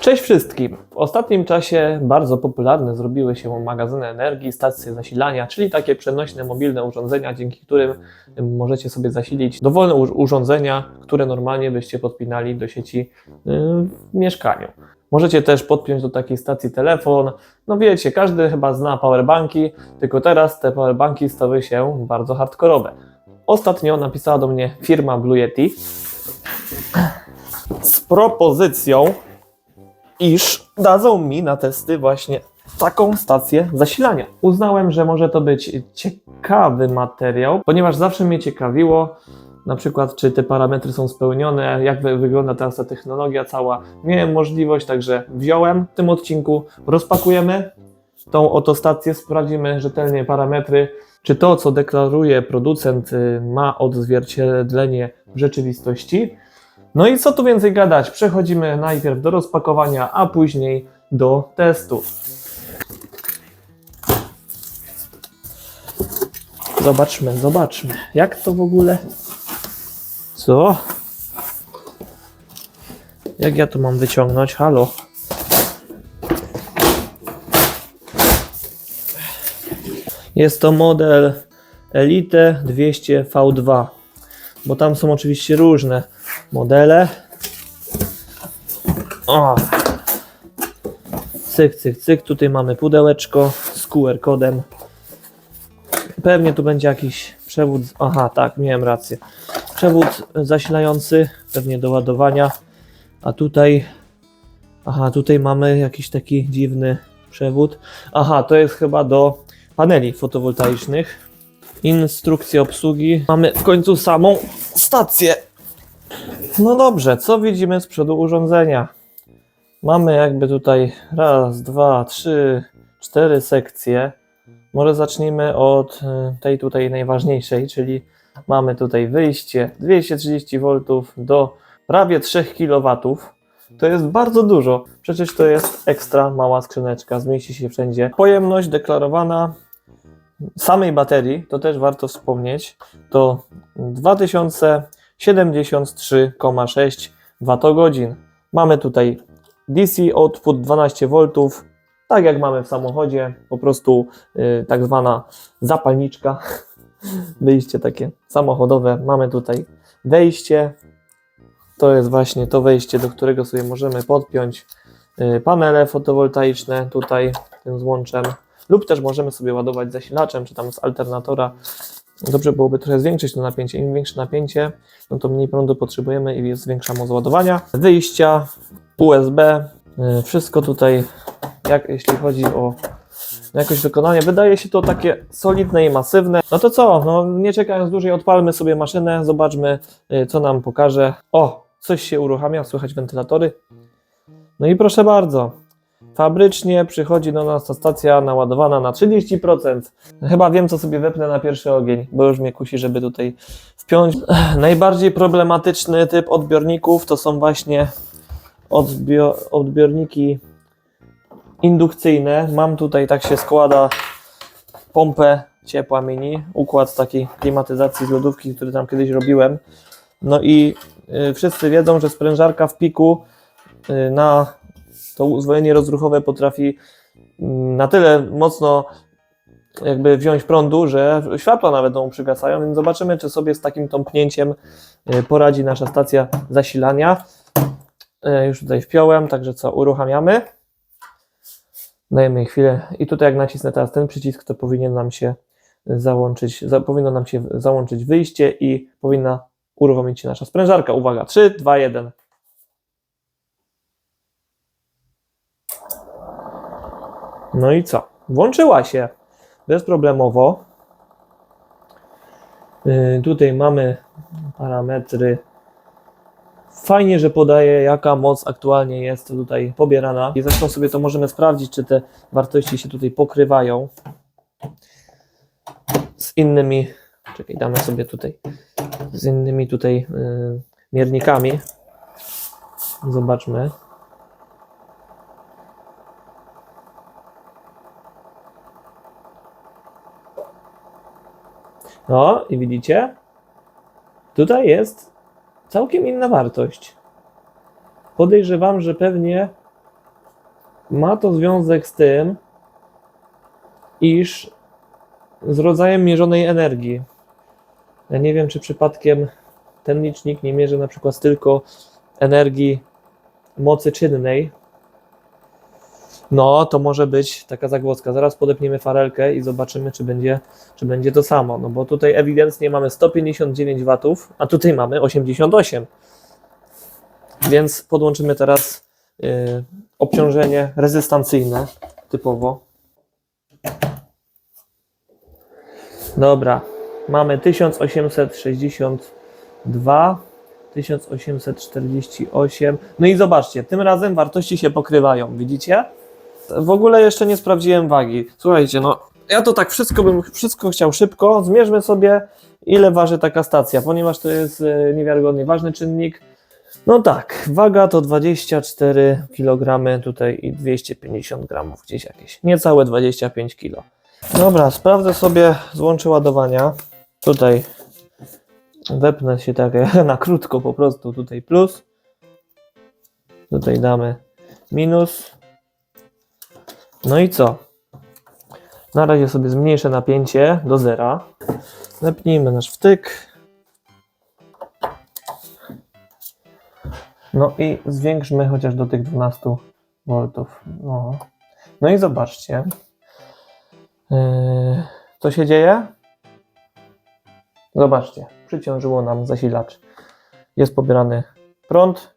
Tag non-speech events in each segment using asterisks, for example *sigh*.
Cześć wszystkim! W ostatnim czasie bardzo popularne zrobiły się magazyny energii, stacje zasilania, czyli takie przenośne mobilne urządzenia, dzięki którym możecie sobie zasilić dowolne ur- urządzenia, które normalnie byście podpinali do sieci yy, w mieszkaniu. Możecie też podpiąć do takiej stacji telefon. No wiecie, każdy chyba zna powerbanki, tylko teraz te powerbanki stały się bardzo hardkorowe. Ostatnio napisała do mnie firma Blue Yeti z propozycją, iż dadzą mi na testy właśnie taką stację zasilania. Uznałem, że może to być ciekawy materiał, ponieważ zawsze mnie ciekawiło, na przykład, czy te parametry są spełnione, jak wy- wygląda teraz ta technologia cała. Miałem możliwość, także wziąłem w tym odcinku, rozpakujemy tą oto stację, sprawdzimy rzetelnie parametry, czy to, co deklaruje producent, y, ma odzwierciedlenie w rzeczywistości. No i co tu więcej gadać? Przechodzimy najpierw do rozpakowania, a później do testu. Zobaczmy, zobaczmy. Jak to w ogóle? Co? Jak ja to mam wyciągnąć? Halo? Jest to model Elite 200 V2, bo tam są oczywiście różne modele. O. Cyk, cyk, cyk. Tutaj mamy pudełeczko z QR kodem. Pewnie tu będzie jakiś przewód. Aha, tak, miałem rację. Przewód zasilający, pewnie do ładowania. A tutaj. Aha, tutaj mamy jakiś taki dziwny przewód. Aha, to jest chyba do paneli fotowoltaicznych. Instrukcje obsługi. Mamy w końcu samą stację. No dobrze, co widzimy z przodu urządzenia? Mamy jakby tutaj raz, dwa, trzy, cztery sekcje. Może zacznijmy od y, tej tutaj najważniejszej, czyli mamy tutaj wyjście 230 V do prawie 3 kW. To jest bardzo dużo. Przecież to jest ekstra mała skrzyneczka, zmieści się wszędzie. Pojemność deklarowana samej baterii, to też warto wspomnieć, to 2073,6 Wh. Mamy tutaj DC output 12 V, tak jak mamy w samochodzie, po prostu y, tak zwana zapalniczka, *laughs* wyjście takie samochodowe. Mamy tutaj wejście, to jest właśnie to wejście, do którego sobie możemy podpiąć y, panele fotowoltaiczne tutaj tym złączem, lub też możemy sobie ładować zasilaczem, czy tam z alternatora. Dobrze byłoby trochę zwiększyć to napięcie. Im większe napięcie, no to mniej prądu potrzebujemy i jest większa moc ładowania. Wyjścia, USB, y, wszystko tutaj, jak jeśli chodzi o jakość wykonania, wydaje się to takie solidne i masywne. No to co, no nie czekając dłużej, odpalmy sobie maszynę, zobaczmy y, co nam pokaże. O, coś się uruchamia, słychać wentylatory. No i proszę bardzo, fabrycznie przychodzi do nas ta stacja naładowana na 30%. Chyba wiem, co sobie wepnę na pierwszy ogień, bo już mnie kusi, żeby tutaj wpiąć. Najbardziej problematyczny typ odbiorników to są właśnie odbio- odbiorniki indukcyjne. Mam tutaj, tak się składa, pompę ciepła mini, układ takiej klimatyzacji z lodówki, który tam kiedyś robiłem. No i y, wszyscy wiedzą, że sprężarka w piku y, na to uzwolenie rozruchowe potrafi mm, na tyle mocno jakby wziąć prądu, że światła nawet mu przygasają, więc zobaczymy, czy sobie z takim tąpnięciem y, poradzi nasza stacja zasilania. Y, Już tutaj wpiąłem, także co, uruchamiamy. Dajemy chwilę i tutaj jak nacisnę teraz ten przycisk, to powinien nam się załączyć, za, powinno nam się załączyć wyjście i powinna uruchomić się nasza sprężarka. Uwaga, 3, 2, 1. No i co? Włączyła się bezproblemowo. Yy, tutaj mamy parametry. Fajnie, że podaje, jaka moc aktualnie jest tutaj pobierana. I zresztą sobie to możemy sprawdzić, czy te wartości się tutaj pokrywają z innymi. Czekaj, damy sobie tutaj z innymi tutaj yy, miernikami. Zobaczmy. No i widzicie? Tutaj jest całkiem inna wartość. Podejrzewam, że pewnie ma to związek z tym, iż z rodzajem mierzonej energii. Ja nie wiem, czy przypadkiem ten licznik nie mierzy na przykład tylko energii mocy czynnej. No, to może być taka zagwozdka. Zaraz podepniemy farelkę i zobaczymy, czy będzie, czy będzie to samo. No bo tutaj ewidentnie mamy 159 watów, a tutaj mamy 88. Więc podłączymy teraz y, obciążenie rezystancyjne typowo. Dobra, mamy 1862, 1848. No i zobaczcie, tym razem wartości się pokrywają, widzicie? W ogóle jeszcze nie sprawdziłem wagi. Słuchajcie, no ja to tak wszystko bym wszystko chciał szybko. Zmierzmy sobie, ile waży taka stacja, ponieważ to jest e, niewiarygodnie ważny czynnik. No tak, waga to 24 kg tutaj i 250 gramów, gdzieś jakieś. Niecałe 25 kg. Dobra, sprawdzę sobie złącze ładowania. Tutaj wepnę się tak *laughs* na krótko po prostu. Tutaj plus. Tutaj damy minus. No i co? Na razie sobie zmniejszę napięcie do zera. Zepnijmy nasz wtyk. No i zwiększmy chociaż do tych 12 V. No, no i zobaczcie. Yy, co się dzieje? Zobaczcie, przyciążyło nam zasilacz. Jest pobierany prąd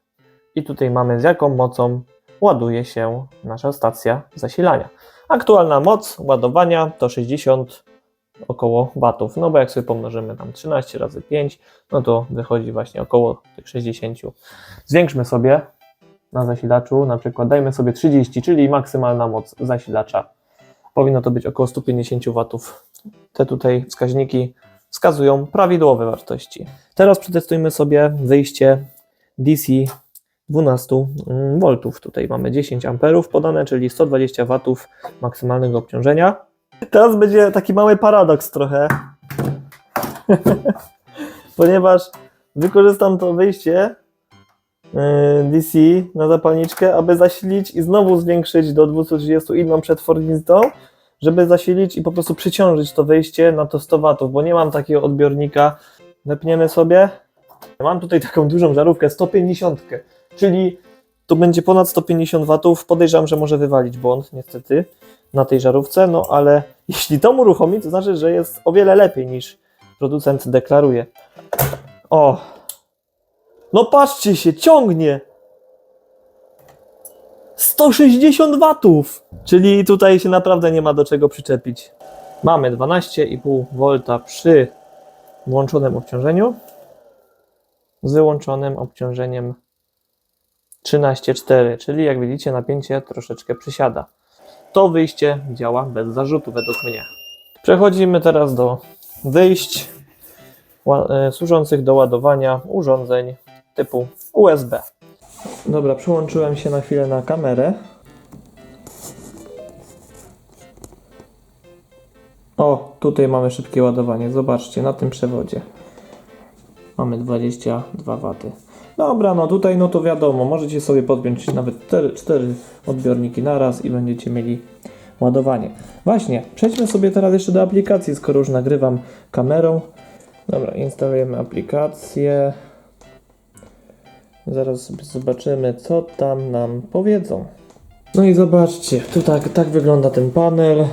i tutaj mamy z jaką mocą ładuje się nasza stacja zasilania. Aktualna moc ładowania to 60 około watów, no bo jak sobie pomnożymy tam 13 razy 5, no to wychodzi właśnie około tych 60. Zwiększmy sobie na zasilaczu, na przykład dajmy sobie 30, czyli maksymalna moc zasilacza. Powinno to być około 150 watów. Te tutaj wskaźniki wskazują prawidłowe wartości. Teraz przetestujmy sobie wyjście DC 12 V. Tutaj mamy 10 amperów podane, czyli 120 watów maksymalnego obciążenia. Teraz będzie taki mały paradoks trochę, *laughs* ponieważ wykorzystam to wyjście yy, DC na zapalniczkę, aby zasilić i znowu zwiększyć do 230 inną przetwornicą, żeby zasilić i po prostu przyciążyć to wyjście na to 100 watów, bo nie mam takiego odbiornika. Wepniemy sobie. Mam tutaj taką dużą żarówkę 150, czyli to będzie ponad 150 watów. Podejrzewam, że może wywalić błąd niestety na tej żarówce, no ale *laughs* jeśli to uruchomi, to znaczy, że jest o wiele lepiej niż producent deklaruje. O! No patrzcie się, ciągnie! 160 watów! Czyli tutaj się naprawdę nie ma do czego przyczepić. Mamy 12,5 V przy włączonym obciążeniu z wyłączonym obciążeniem 13,4, czyli jak widzicie napięcie troszeczkę przysiada. To wyjście działa bez zarzutu według mnie. Przechodzimy teraz do wyjść e, służących do ładowania urządzeń typu USB. Dobra, przyłączyłem się na chwilę na kamerę. O, tutaj mamy szybkie ładowanie. Zobaczcie, na tym przewodzie. Mamy 22 W. Dobra, no tutaj no to wiadomo, możecie sobie podpiąć nawet 4, 4 odbiorniki naraz i będziecie mieli ładowanie. Właśnie, przejdźmy sobie teraz jeszcze do aplikacji, skoro już nagrywam kamerą. Dobra, instalujemy aplikację. Zaraz zobaczymy, co tam nam powiedzą. No i zobaczcie, tu tak, tak wygląda ten panel.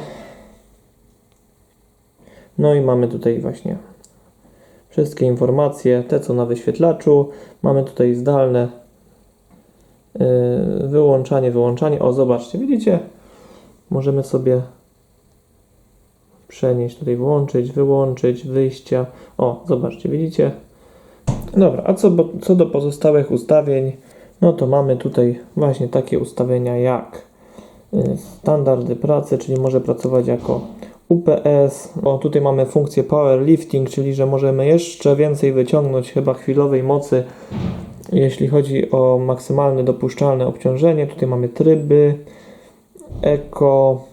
No i mamy tutaj właśnie wszystkie informacje, te co na wyświetlaczu. Mamy tutaj zdalne yy, wyłączanie, wyłączanie. O, zobaczcie, widzicie? Możemy sobie przenieść, tutaj włączyć, wyłączyć, wyjścia. O, zobaczcie, widzicie? Dobra, a co, co do pozostałych ustawień, no to mamy tutaj właśnie takie ustawienia jak y, standardy pracy, czyli może pracować jako UPS. O, tutaj mamy funkcję Power Lifting, czyli że możemy jeszcze więcej wyciągnąć chyba chwilowej mocy, jeśli chodzi o maksymalne dopuszczalne obciążenie. Tutaj mamy tryby, Eco,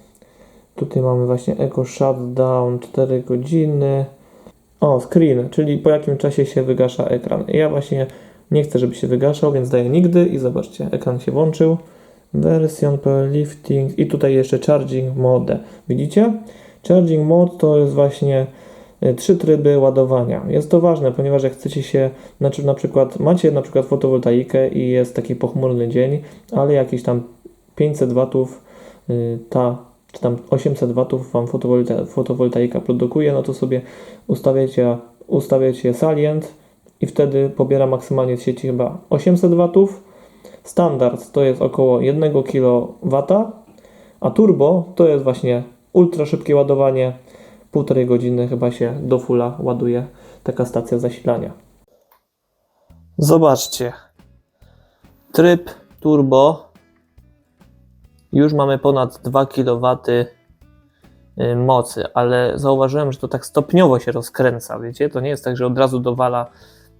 tutaj mamy właśnie Eco Shutdown 4 godziny. O, screen, czyli po jakim czasie się wygasza ekran. Ja właśnie nie chcę, żeby się wygaszał, więc daję nigdy i zobaczcie, ekran się włączył. Version per lifting i tutaj jeszcze charging mode. Widzicie? Charging mode to jest właśnie y, trzy tryby ładowania. Jest to ważne, ponieważ jak chcecie się, znaczy na przykład macie na przykład fotowoltaikę i jest taki pochmurny dzień, ale jakieś tam 500 watów y, ta, czy tam 800 watów Wam fotowolta, fotowoltaika produkuje, no to sobie ustawiacie, ustawiacie salient i wtedy pobiera maksymalnie z sieci chyba 800 watów. Standard to jest około 1 kW, a turbo to jest właśnie ultra szybkie ładowanie. Półtorej godziny chyba się do fulla ładuje taka stacja zasilania. Zobaczcie. Tryb turbo. Już mamy ponad 2 kW y, mocy, ale zauważyłem, że to tak stopniowo się rozkręca, wiecie? To nie jest tak, że od razu dowala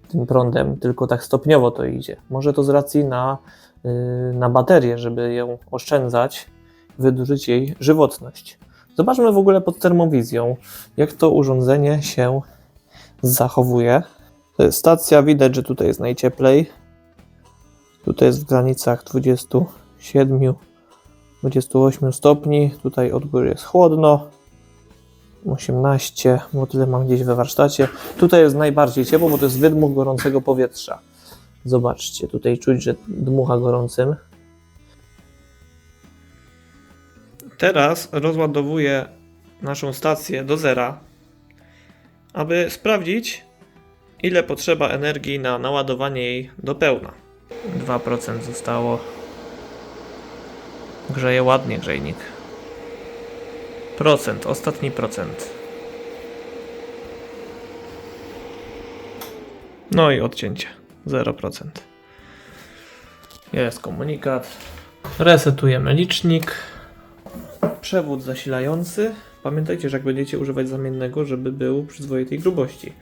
tym prądem, tylko tak stopniowo to idzie. Może to z racji na, y, na baterię, żeby ją oszczędzać, wydłużyć jej żywotność. Zobaczmy w ogóle pod termowizją, jak to urządzenie się zachowuje. Stacja, widać, że tutaj jest najcieplej. Tutaj jest w granicach 27, 28 stopni. Tutaj od góry jest chłodno. 18, bo tyle mam gdzieś we warsztacie. Tutaj jest najbardziej ciepło, bo to jest wydmuch gorącego powietrza. Zobaczcie, tutaj czuć, że dmucha gorącym. Teraz rozładowuję naszą stację do zera, aby sprawdzić, ile potrzeba energii na naładowanie jej do pełna. 2% zostało. Grzeje ładnie grzejnik. Procent, ostatni procent. No i odcięcie. 0%. Jest komunikat. Resetujemy licznik. Przewód zasilający. Pamiętajcie, że jak będziecie używać zamiennego, żeby był przyzwoitej grubości.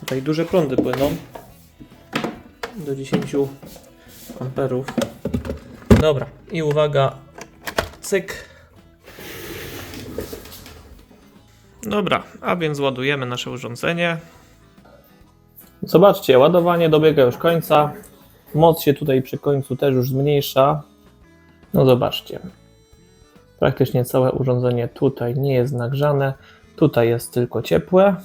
Tutaj duże prądy płyną. Do 10 amperów. Dobra. I uwaga. Cyk. Dobra, a więc ładujemy nasze urządzenie. Zobaczcie, ładowanie dobiega już końca. Moc się tutaj przy końcu też już zmniejsza. No zobaczcie. Praktycznie całe urządzenie tutaj nie jest nagrzane. Tutaj jest tylko ciepłe.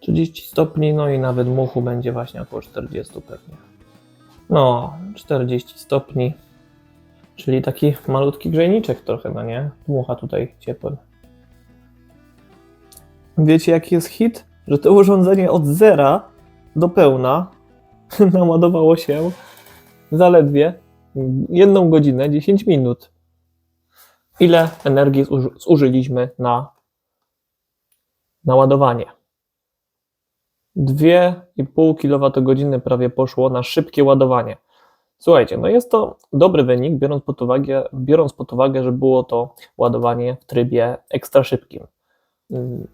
30 stopni, no i nawet muchu będzie właśnie około 40 pewnie. No, 40 stopni. Czyli taki malutki grzejniczek trochę, no nie? Dmucha tutaj ciepłem. Wiecie jaki jest hit? Że to urządzenie od zera do pełna *laughs* naładowało się zaledwie jedną godzinę 10 minut. Ile energii zuży- zużyliśmy na naładowanie? 2,5 kWh prawie poszło na szybkie ładowanie. Słuchajcie, no jest to dobry wynik, biorąc pod uwagę, biorąc pod uwagę że było to ładowanie w trybie ekstra szybkim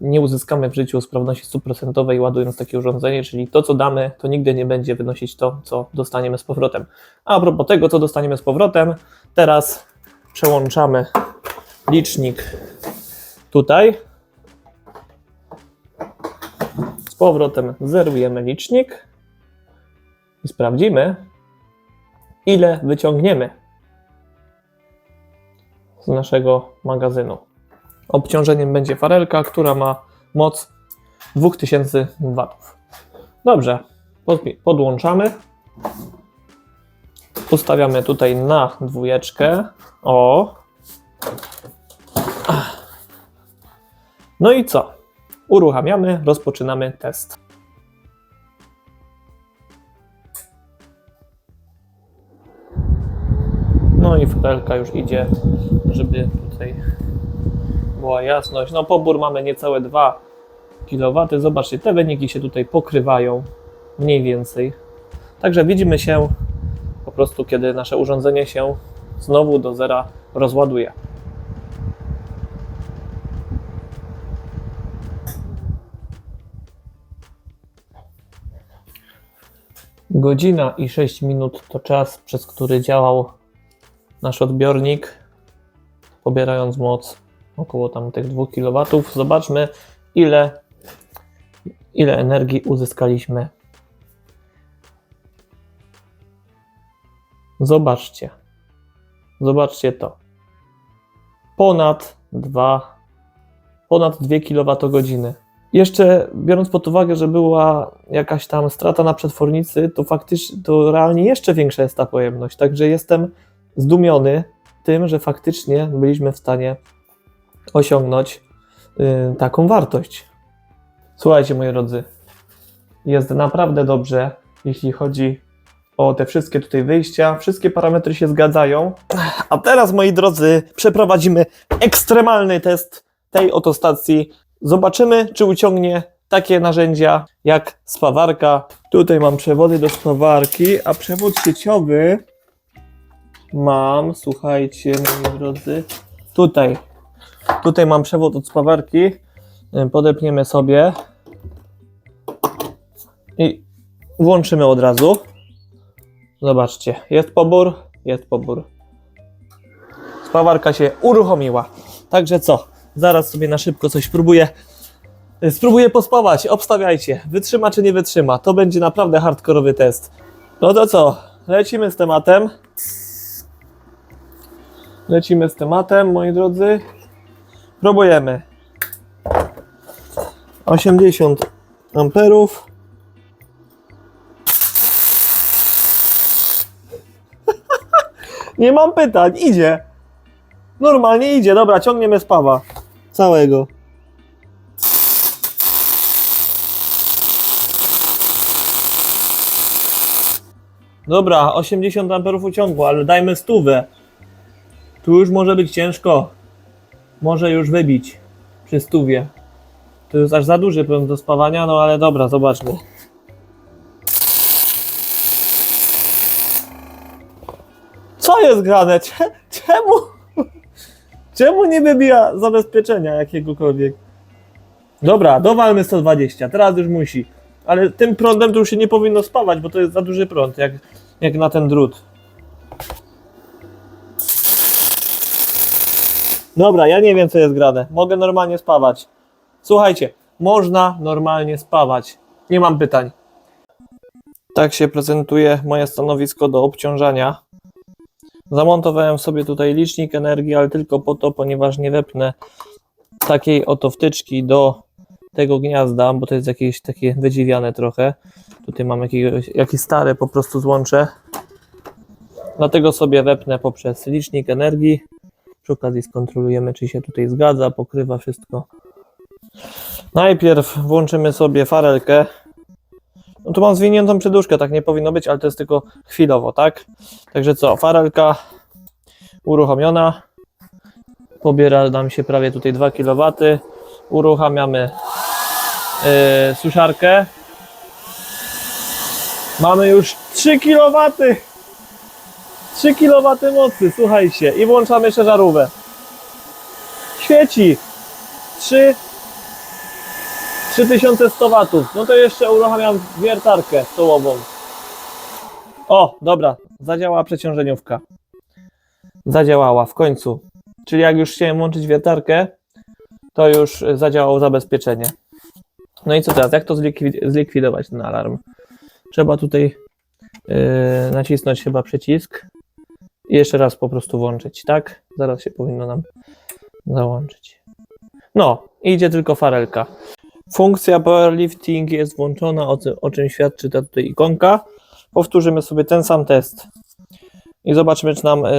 nie uzyskamy w życiu sprawności stuprocentowej ładując takie urządzenie, czyli to, co damy, to nigdy nie będzie wynosić to, co dostaniemy z powrotem. A propos tego, co dostaniemy z powrotem, teraz przełączamy licznik tutaj. Z powrotem zerujemy licznik i sprawdzimy, ile wyciągniemy z naszego magazynu. Obciążeniem będzie farelka, która ma moc 2000 W. Dobrze, podłączamy. Ustawiamy tutaj na dwójeczkę. O. No i co? Uruchamiamy, rozpoczynamy test. No i farelka już idzie, żeby tutaj była jasność. No pobór mamy niecałe 2 kW. Zobaczcie, te wyniki się tutaj pokrywają mniej więcej. Także widzimy się po prostu, kiedy nasze urządzenie się znowu do zera rozładuje. Godzina i 6 minut to czas, przez który działał nasz odbiornik, pobierając moc około tam tych 2 kW. Zobaczmy, ile, ile energii uzyskaliśmy. Zobaczcie. Zobaczcie to. Ponad 2, ponad 2 kWh. Jeszcze biorąc pod uwagę, że była jakaś tam strata na przetwornicy, to faktycznie, to realnie jeszcze większa jest ta pojemność. Także jestem zdumiony tym, że faktycznie byliśmy w stanie osiągnąć y, taką wartość. Słuchajcie, moi drodzy, jest naprawdę dobrze, jeśli chodzi o te wszystkie tutaj wyjścia. Wszystkie parametry się zgadzają. A teraz, moi drodzy, przeprowadzimy ekstremalny test tej oto stacji. Zobaczymy, czy uciągnie takie narzędzia jak spawarka. Tutaj mam przewody do spawarki, a przewód sieciowy mam, słuchajcie, moi drodzy, tutaj. Tutaj mam przewód od spawarki. Podepniemy sobie i włączymy od razu. Zobaczcie, jest pobór, jest pobór. Spawarka się uruchomiła. Także co? Zaraz sobie na szybko coś spróbuję. Y, Spróbuję pospawać, obstawiajcie. Wytrzyma czy nie wytrzyma? To będzie naprawdę hardkorowy test. No to co? Lecimy z tematem. Lecimy z tematem, moi drodzy. Próbujemy. 80 amperów. *laughs* Nie mam pytań, idzie. Normalnie idzie, dobra, ciągniemy spawa. Całego. Dobra, 80 amperów uciągło, ale dajmy stówę. Tu już może być ciężko. Może już wybić przy stówie. To jest aż za duży prąd do spawania, no ale dobra, zobaczmy. Co jest grane? Cze- Czemu? Czemu nie wybija zabezpieczenia jakiegokolwiek? Dobra, dowalmy 120, teraz już musi. Ale tym prądem to już się nie powinno spawać, bo to jest za duży prąd, jak, jak na ten drut. Dobra, ja nie wiem co jest grane. Mogę normalnie spawać. Słuchajcie, można normalnie spawać. Nie mam pytań. Tak się prezentuje moje stanowisko do obciążania. Zamontowałem sobie tutaj licznik energii, ale tylko po to, ponieważ nie wepnę takiej oto wtyczki do tego gniazda, bo to jest jakieś takie wydziwiane trochę. Tutaj mam jakiegoś, jakieś stare po prostu złącze. Dlatego sobie wepnę poprzez licznik energii. Przy okazji skontrolujemy, czy się tutaj zgadza, pokrywa wszystko. Najpierw włączymy sobie farelkę. No tu mam zwiniętą przeduszkę, tak nie powinno być, ale to jest tylko chwilowo, tak? Także co, farelka uruchomiona. Pobiera nam się prawie tutaj 2 kW. Uruchamiamy yy, suszarkę. Mamy już 3 kW. 3 kW mocy, słuchajcie. I włączamy jeszcze. Świeci. 3 3100 watów. No to jeszcze uruchamiam wiertarkę stołową. O, dobra, zadziałała przeciążeniówka. Zadziałała w końcu. Czyli jak już chciałem łączyć wiertarkę, to już zadziałało zabezpieczenie. No i co teraz? Jak to zlikwi- zlikwidować ten alarm? Trzeba tutaj yy, nacisnąć chyba przycisk i jeszcze raz po prostu włączyć, tak? Zaraz się powinno nam załączyć. No, idzie tylko farelka. Funkcja powerlifting jest włączona, o, o czym świadczy ta tutaj ikonka. Powtórzymy sobie ten sam test i zobaczymy, czy nam y,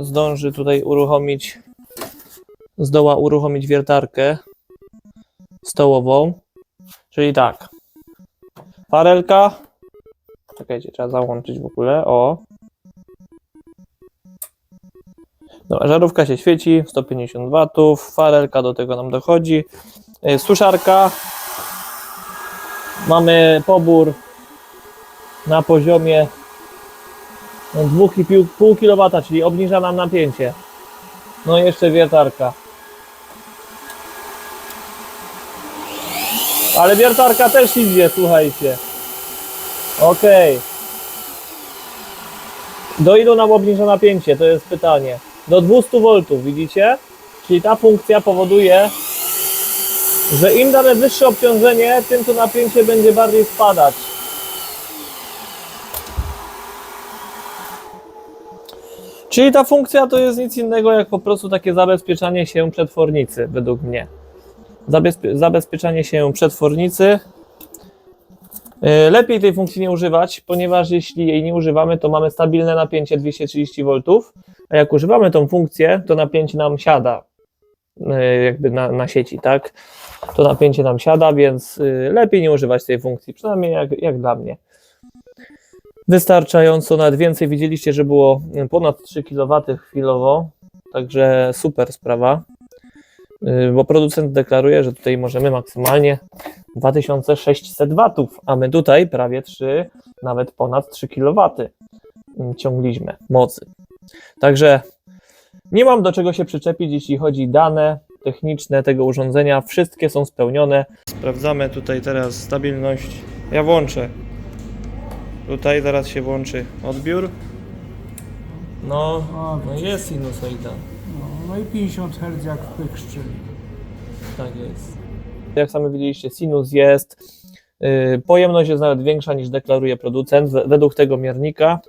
zdąży tutaj uruchomić, zdoła uruchomić wiertarkę stołową. Czyli tak, farelka, czekajcie, trzeba załączyć w ogóle, o. Dobra, żarówka się świeci, 150 watów, farelka do tego nam dochodzi, y, suszarka, mamy pobór na poziomie 2,5 kW, czyli obniża nam napięcie. No i jeszcze wiertarka. Ale wiertarka też idzie, słuchajcie. Ok. Do ilu nam obniża napięcie? To jest pytanie. Do 200 V, widzicie? Czyli ta funkcja powoduje, że im damy wyższe obciążenie, tym to napięcie będzie bardziej spadać. Czyli ta funkcja to jest nic innego jak po prostu takie zabezpieczanie się przetwornicy, według mnie. Zabezpie zabezpieczanie się przetwornicy. Yy, Lepiej tej funkcji nie używać, ponieważ jeśli jej nie używamy, to mamy stabilne napięcie 230 V, a jak używamy tą funkcję, to napięcie nam siada yy, jakby na, na sieci, tak? To napięcie nam siada, więc yy, lepiej nie używać tej funkcji, przynajmniej jak, jak dla mnie wystarczająco, nawet więcej. Widzieliście, że było ponad 3 kW chwilowo, także super sprawa, Yy, bo producent deklaruje, że tutaj możemy maksymalnie 2600 W, a my tutaj prawie 3, nawet ponad 3 kW ciągliśmy mocy. Także nie mam do czego się przyczepić, jeśli chodzi dane techniczne tego urządzenia, wszystkie są spełnione. Sprawdzamy tutaj teraz stabilność. Ja włączę Tutaj zaraz się włączy odbiór. No, no jest sinusoida. No, no i 50 Hz jak w pykszczy. Tak jest. Jak sami widzieliście, sinus jest. Yy, pojemność jest nawet większa niż deklaruje producent we- według tego miernika,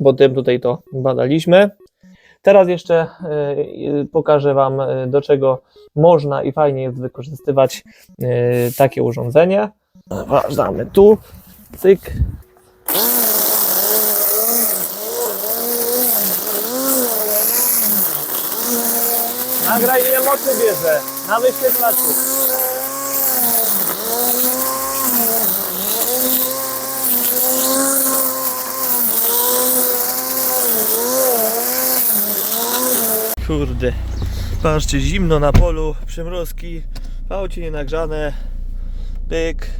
bo tym tutaj to badaliśmy. Teraz jeszcze yy, yy, pokażę Wam, yy, do czego można i fajnie jest wykorzystywać takie urządzenie. Wracamy tu, cyk. Nagraj ile mocy bierze na wyświetlaczu. Kurde, patrzcie, zimno na polu, przymrozki, aucie nienagrzane, pyk,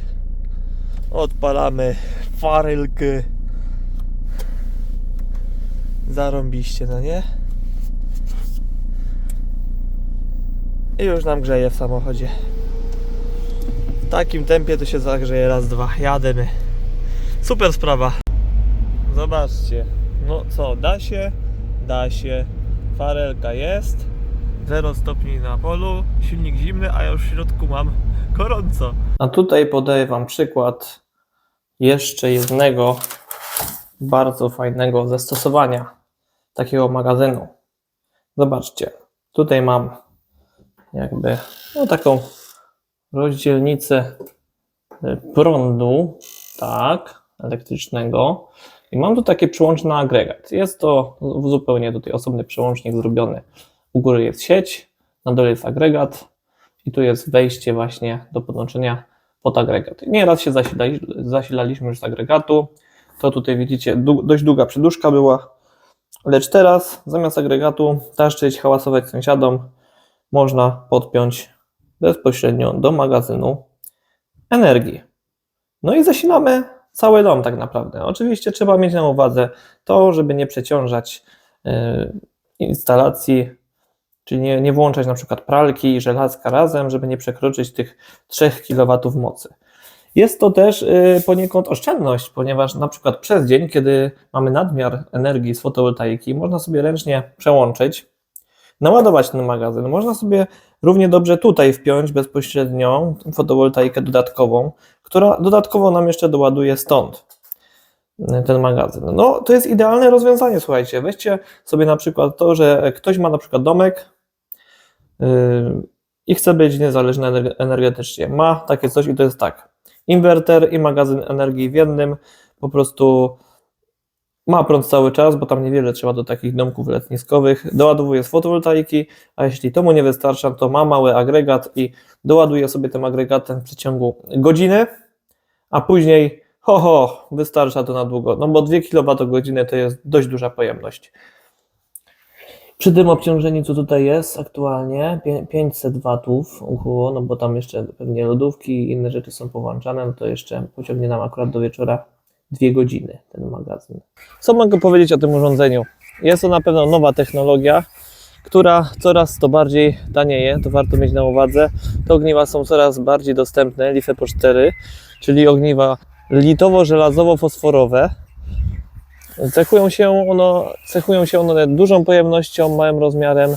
odpalamy farelkę, zarąbiście, no nie? I już nam grzeje w samochodzie. W takim tempie to się zagrzeje raz, dwa. Jademy. Super sprawa. Zobaczcie. No co, da się? Da się. Farelka jest. 0 stopni na polu. Silnik zimny, a ja już w środku mam gorąco. A tutaj podaję Wam przykład jeszcze jednego bardzo fajnego zastosowania takiego magazynu. Zobaczcie. Tutaj mam jakby no, taką rozdzielnicę prądu, tak, elektrycznego. I mam tu taki przyłączny agregat. Jest to zupełnie tutaj osobny przełącznik zrobiony. U góry jest sieć, na dole jest agregat i tu jest wejście właśnie do podłączenia pod agregat. Nieraz się zasilali, zasilaliśmy już z agregatu. To tutaj widzicie, dość długa przedłużka była, lecz teraz zamiast agregatu taszczyć, hałasować sąsiadom, można podpiąć bezpośrednio do magazynu energii. No i zasilamy cały dom tak naprawdę. Oczywiście trzeba mieć na uwadze to, żeby nie przeciążać e, instalacji, czyli nie, nie włączać na przykład pralki i żelazka razem, żeby nie przekroczyć tych 3 kW mocy. Jest to też y, poniekąd oszczędność, ponieważ na przykład przez dzień, kiedy mamy nadmiar energii z fotowoltaiki, można sobie ręcznie przełączyć, naładować ten magazyn. Można sobie równie dobrze tutaj wpiąć bezpośrednio fotowoltaikę dodatkową, która dodatkowo nam jeszcze doładuje stąd y, ten magazyn. No, to jest idealne rozwiązanie, słuchajcie. Weźcie sobie na przykład to, że ktoś ma na przykład domek yy, i chce być niezależny ener- energetycznie. Ma takie coś i to jest tak. Inwerter i magazyn energii w jednym. Po prostu ma prąd cały czas, bo tam niewiele trzeba do takich domków letniskowych. Doładowuje z fotowoltaiki, a jeśli to mu nie wystarcza, to ma mały agregat i doładuje sobie tym agregatem w przeciągu godziny, a później ho, ho, wystarcza to na długo, no bo 2 kWh to jest dość duża pojemność. Przy tym obciążeniu, co tutaj jest aktualnie, pię- 500 watów około, no bo tam jeszcze pewnie lodówki i inne rzeczy są połączane, no to jeszcze pociągnie nam akurat do wieczora 2 godziny ten magazyn. Co mogę powiedzieć o tym urządzeniu? Jest to na pewno nowa technologia, która coraz to bardziej tanieje, to warto mieć na uwadze. Te ogniwa są coraz bardziej dostępne, LiFePO 4, czyli ogniwa litowo-żelazowo-fosforowe. Cechują się, ono, cechują się one dużą pojemnością, małym rozmiarem,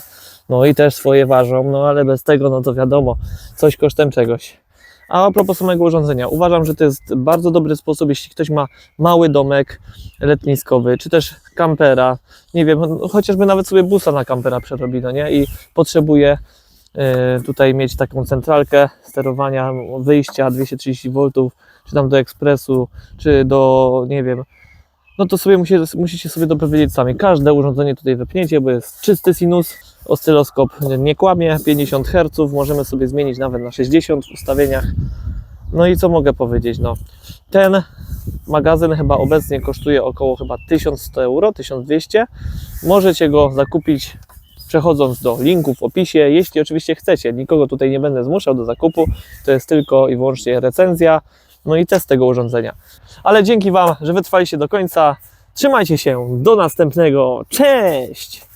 no i też swoje ważą, no ale bez tego, no to wiadomo, coś kosztem czegoś. A propos samego urządzenia, uważam, że to jest bardzo dobry sposób, jeśli ktoś ma mały domek letniskowy, czy też kampera, nie wiem, no, chociażby nawet sobie busa na kampera przerobi, no nie? I potrzebuje e, tutaj mieć taką centralkę sterowania wyjścia 230 V, czy tam do ekspresu, czy do, nie wiem, no to sobie musicie, musicie sobie dopowiedzieć sami. Każde urządzenie tutaj wepniecie, bo jest czysty sinus, oscyloskop nie kłamie, 50 Hz, możemy sobie zmienić nawet na 60 w ustawieniach. No i co mogę powiedzieć, no ten magazyn chyba obecnie kosztuje około chyba 1100 euro, 1200. Możecie go zakupić przechodząc do linku w opisie, jeśli oczywiście chcecie. Nikogo tutaj nie będę zmuszał do zakupu, to jest tylko i wyłącznie recenzja, no i test tego urządzenia. Ale dzięki Wam, że wytrwaliście do końca. Trzymajcie się, do następnego. Cześć!